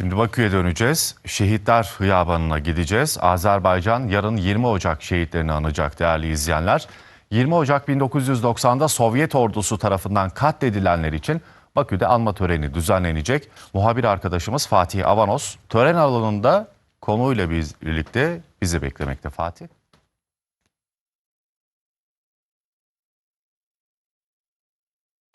Şimdi Bakü'ye döneceğiz. Şehitler Hıyabanı'na gideceğiz. Azerbaycan yarın 20 Ocak şehitlerini anacak değerli izleyenler. 20 Ocak 1990'da Sovyet ordusu tarafından katledilenler için Bakü'de anma töreni düzenlenecek. Muhabir arkadaşımız Fatih Avanos tören alanında konuyla biz, birlikte bizi beklemekte Fatih. –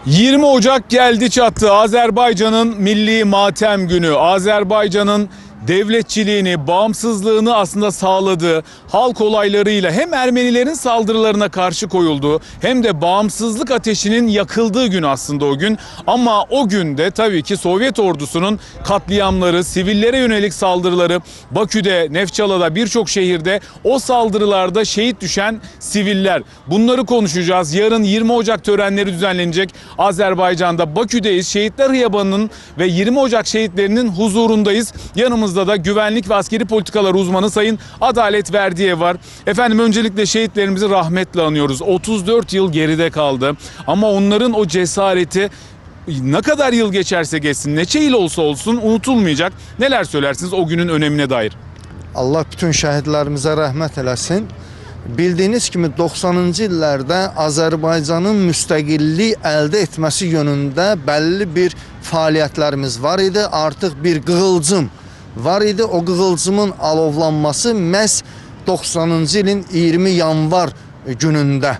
20 Ocak geldi çattı. Azerbaycan'ın milli matem günü. Azerbaycan'ın devletçiliğini, bağımsızlığını aslında sağladığı halk olaylarıyla hem Ermenilerin saldırılarına karşı koyulduğu hem de bağımsızlık ateşinin yakıldığı gün aslında o gün. Ama o günde tabii ki Sovyet ordusunun katliamları, sivillere yönelik saldırıları Bakü'de, Nefçala'da birçok şehirde o saldırılarda şehit düşen siviller. Bunları konuşacağız. Yarın 20 Ocak törenleri düzenlenecek. Azerbaycan'da Bakü'deyiz. Şehitler Hıyabanı'nın ve 20 Ocak şehitlerinin huzurundayız. Yanımızda da güvenlik ve askeri politikalar uzmanı Sayın Adalet Verdiye var. Efendim öncelikle şehitlerimizi rahmetle anıyoruz. 34 yıl geride kaldı. Ama onların o cesareti ne kadar yıl geçerse geçsin, neçe yıl olsa olsun unutulmayacak. Neler söylersiniz o günün önemine dair? Allah bütün şəhidlərimizə rəhmət eləsin. Bildiyiniz kimi 90-cı illərdə Azərbaycanın müstəqillik əldə etməsi yönündə bəlli bir fəaliyyətlərimiz var idi. Artıq bir qığılcım var idi. O qığılcımın alovlanması məhz 90-cı ilin 20 yanvar günündə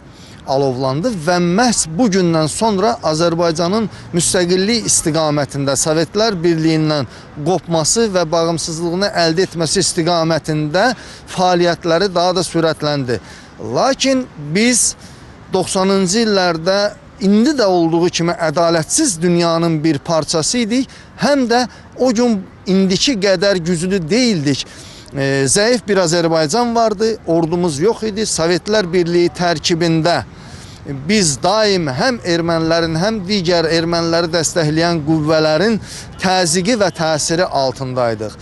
alovlandı və məhz bu gündən sonra Azərbaycanın müstəqillik istiqamətində Sovetlər Birliyindən qopması və bağımsızlığını əldə etməsi istiqamətində fəaliyyətləri daha da sürətləndi. Lakin biz 90-cı illərdə indi də olduğu kimi ədalətsiz dünyanın bir parçası idik. Həm də o gün indiki qədər güclü değildik. Ee, zəif bir Azərbaycan vardı, ordumuz yox idi. Sovetlər Birliyi tərkibində biz daim həm ermənilərin, həm digər erməniləri dəstəkləyən qüvvələrin təzyiqi və təsiri altındaydıq.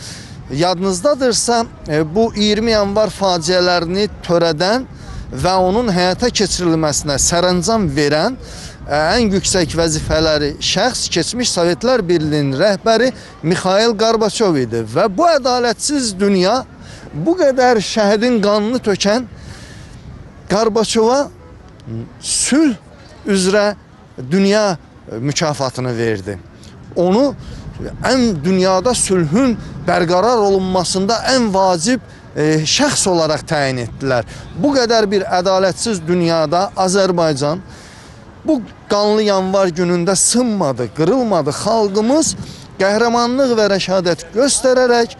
Yadınızdadırsa e, bu 20 yanvar faciələrini törədən və onun həyata keçirilməsinə sərəncam verən e, ən yüksək vəzifələri şəxs keçmiş Sovetlər Birliyinin rəhbəri Mikhail Gorbaçov idi və bu ədalətsiz dünya bu qədər şəhidin qanını tökən Gorbaçova sülh üzrə dünya mükafatını verdi. Onu ən dünyada sülhün bərqərar olunmasında ən vacib e, şəxs olaraq təyin etdilər. Bu qədər bir ədalətsiz dünyada Azərbaycan bu qanlı yanvar günündə sınmadı, qırılmadı. Xalqımız qəhrəmanlıq və rəşadət göstərərək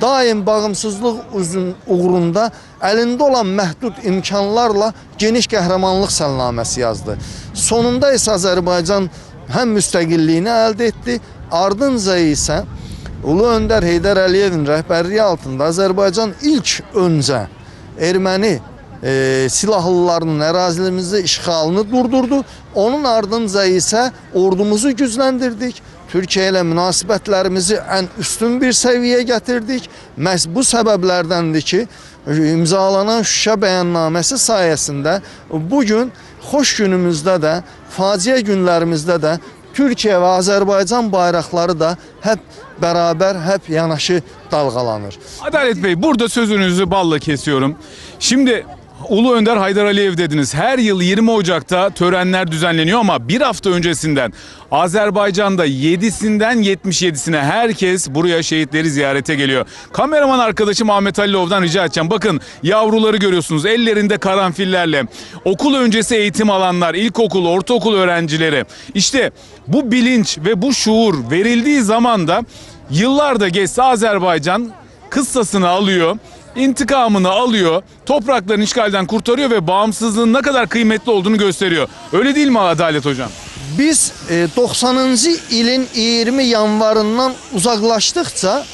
daim bağımsızlıq uzun uğrunda əlində olan məhdud imkanlarla geniş qəhrəmanlıq səlnaməsi yazdı. Sonunda isə Azərbaycan həm müstəqilliyini əldə etdi, ardınca isə Ulu Öndər Heydər Əliyevin rəhbərliyi altında Azərbaycan ilk öncə erməni e, silahlıların ərazimizi işğalını durdurdu. Onun ardınca isə ordumuzu gücləndirdik. Türkiyə ilə münasibətlərimizi ən üstün bir səviyyəyə gətirdik. Məhz bu səbəblərdəndir ki, imzalanan Şuşa bəyannaməsi sayəsində bu gün xoş günümüzdə də, faciə günlərimizdə də Türkiyə və Azərbaycan da hep beraber, hep yanaşı dalgalanır. Adalet Bey burada sözünüzü balla kesiyorum. Şimdi Ulu Önder Haydar Aliyev dediniz. Her yıl 20 Ocak'ta törenler düzenleniyor ama bir hafta öncesinden Azerbaycan'da 7'sinden 77'sine herkes buraya şehitleri ziyarete geliyor. Kameraman arkadaşım Ahmet Halilov'dan rica edeceğim. Bakın yavruları görüyorsunuz ellerinde karanfillerle. Okul öncesi eğitim alanlar, ilkokul, ortaokul öğrencileri. İşte bu bilinç ve bu şuur verildiği zaman da yıllarda geçse Azerbaycan kıssasını alıyor intikamını alıyor, topraklarını işgalden kurtarıyor ve bağımsızlığın ne kadar kıymetli olduğunu gösteriyor. Öyle değil mi Adalet Hocam? Biz e, 90-cı ilin 20 yanvarından uzaqlaşdıqca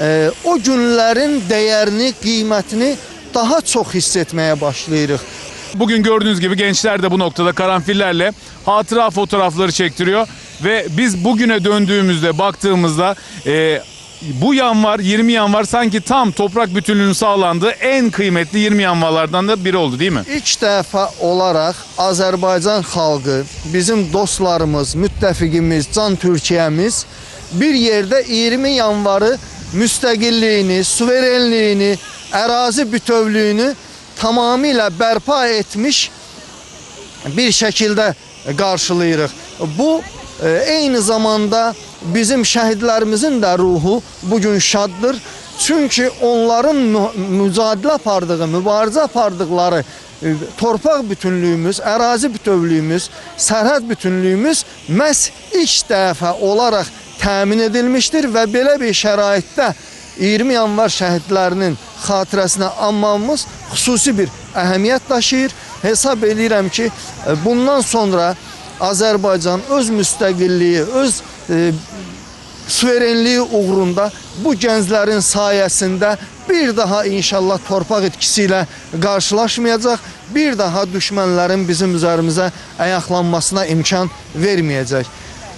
e, o günlərin dəyərini, qiymətini daha çox hiss etməyə başlayırıq. Bugün gördüğünüz gibi gençler de bu noktada karanfillerle hatıra fotoğrafları çektiriyor ve biz bugüne döndüğümüzde baktığımızda e, bu yanvar 20 yanvar sanki tam toprak bütünlüğünün sağlandığı en kıymetli 20 yanvarlardan da biri oldu değil mi? İlk dəfə olaraq Azərbaycan xalqı, bizim dostlarımız, müttəfiqimiz, can Türkiyəmiz bir yerdə 20 yanvarı müstəqilliyini, suverenliyini, ərazi bütövlüyünü tamamilə bərpa etmiş bir şəkildə qarşılayırıq. Bu e, eyni zamanda bizim şəhidlərimizin də ruhu bu gün şaddır. Çünki onların mü- mücadilə apardığı, mübarizə apardıqları e, torpaq bütünlüyümüz, ərazi bütövlüyümüz, sərhəd bütünlüyümüz məhz ilk dəfə olaraq təmin edilmişdir və belə bir şəraitdə 20 yanvar şəhidlərinin xatirəsinə anmamız xüsusi bir əhəmiyyət daşıyır. Hesab edirəm ki, e, bundan sonra Azərbaycan öz müstəqilliyi, öz e, suverenliyi uğrunda bu gənclərin sayəsində bir daha inşallah torpaq itkisi ilə qarşılaşmayacaq, bir daha düşmənlərin bizim üzərimizə ayaqlanmasına imkan verməyəcək.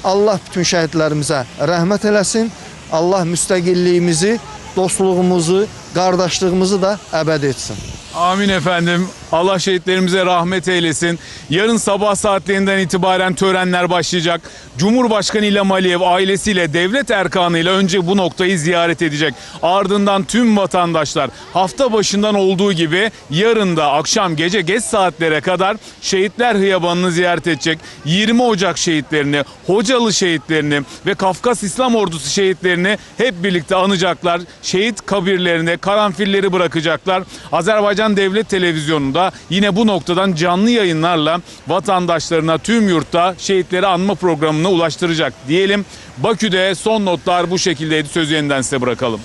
Allah bütün şəhidlərimizə rəhmət eləsin. Allah müstəqilliyimizi, dostluğumuzu, qardaşlığımızı da əbəd etsin. Amin efendim. Allah şehitlerimize rahmet eylesin. Yarın sabah saatlerinden itibaren törenler başlayacak. Cumhurbaşkanı İlham Aliyev ailesiyle devlet erkanıyla önce bu noktayı ziyaret edecek. Ardından tüm vatandaşlar hafta başından olduğu gibi yarın da akşam gece geç saatlere kadar Şehitler Hıyabanı'nı ziyaret edecek. 20 Ocak şehitlerini, Hocalı şehitlerini ve Kafkas İslam Ordusu şehitlerini hep birlikte anacaklar. Şehit kabirlerine karanfilleri bırakacaklar. Azerbaycan Devlet Televizyonu'nda yine bu noktadan canlı yayınlarla vatandaşlarına tüm yurtta şehitleri anma programını ulaştıracak diyelim. Bakü'de son notlar bu şekildeydi. Sözü yeniden size bırakalım.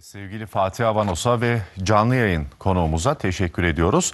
Sevgili Fatih Avanos'a ve canlı yayın konuğumuza teşekkür ediyoruz.